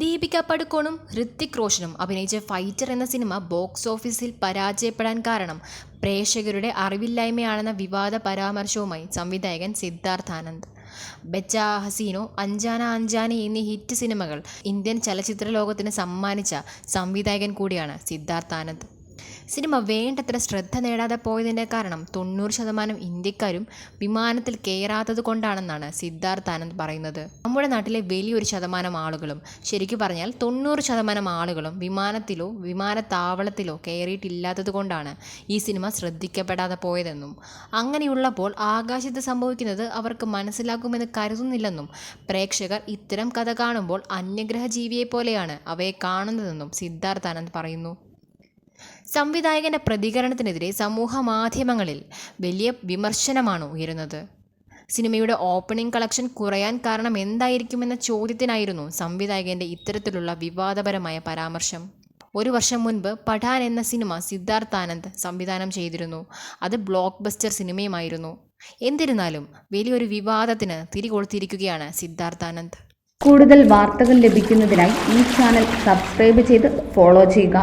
ദീപിക പടുക്കോണും ഹൃത്തിക് റോഷനും അഭിനയിച്ച ഫൈറ്റർ എന്ന cinema box ഓഫീസിൽ പരാജയപ്പെടാൻ കാരണം പ്രേക്ഷകരുടെ അറിവില്ലായ്മയാണെന്ന വിവാദ പരാമർശവുമായി സംവിധായകൻ സിദ്ധാർത്ഥ് ആനന്ദ്. ബച്ചാ ഹസീനോ അഞ്ചാന അഞ്ചാനി എന്നീ ഹിറ്റ് സിനിമകൾ ഇന്ത്യൻ ചലച്ചിത്ര ലോകത്തിന് സമ്മാനിച്ച സംവിധായകൻ കൂടിയാണ് സിദ്ധാർത്ഥ് ആനന്ദ്. സിനിമ വേണ്ടത്ര ശ്രദ്ധ നേടാതെ പോയതിന്റെ കാരണം തൊണ്ണൂറ് ശതമാനം ഇന്ത്യക്കാരും വിമാനത്തിൽ കയറാത്തത് കൊണ്ടാണെന്നാണ് സിദ്ധാർത്ഥ് ആനന്ദ് പറയുന്നത്. നമ്മുടെ നാട്ടിലെ വലിയൊരു ശതമാനം ആളുകളും ശരിക്കു പറഞ്ഞാൽ തൊണ്ണൂറ് ശതമാനം ആളുകളും വിമാനത്തിലോ വിമാനത്താവളത്തിലോ കയറിയിട്ടില്ലാത്തത് കൊണ്ടാണ് ഈ സിനിമ ശ്രദ്ധിക്കപ്പെടാതെ പോയതെന്നും അങ്ങനെയുള്ളപ്പോൾ ആകാശത്ത് സംഭവിക്കുന്നത് അവർക്ക് മനസ്സിലാക്കുമെന്ന് കരുതുന്നില്ലെന്നും പ്രേക്ഷകർ ഇത്തരം കഥ കാണുമ്പോൾ അന്യഗ്രഹ ജീവിയെ പോലെയാണ് അവയെ കാണുന്നതെന്നും സിദ്ധാർത്ഥ് ആനന്ദ് പറയുന്നു. സംവിധായകന്റെ പ്രതികരണത്തിനെതിരെ സമൂഹ മാധ്യമങ്ങളിൽ വലിയ വിമർശനമാണ് ഉയരുന്നത്. സിനിമയുടെ ഓപ്പണിംഗ് കളക്ഷൻ കുറയാൻ കാരണം എന്തായിരിക്കുമെന്ന ചോദ്യത്തിനായിരുന്നു സംവിധായകന്റെ ഇത്തരത്തിലുള്ള വിവാദപരമായ പരാമർശം. ഒരു വർഷം മുൻപ് പഠാൻ എന്ന സിനിമ സിദ്ധാർത്ഥ് ആനന്ദ് സംവിധാനം ചെയ്തിരുന്നു. അത് ബ്ലോക്ക് ബസ്റ്റർ സിനിമയുമായിരുന്നു. എന്നിരുന്നാലും വലിയൊരു വിവാദത്തിന് തിരികൊളുത്തിയിരിക്കുകയാണ് സിദ്ധാർത്ഥ് ആനന്ദ് കൂടുതൽ വാർത്തകൾ ലഭിക്കുന്നതിനായി ഈ ചാനൽ സബ്സ്ക്രൈബ് ചെയ്ത് ഫോളോ ചെയ്യുക.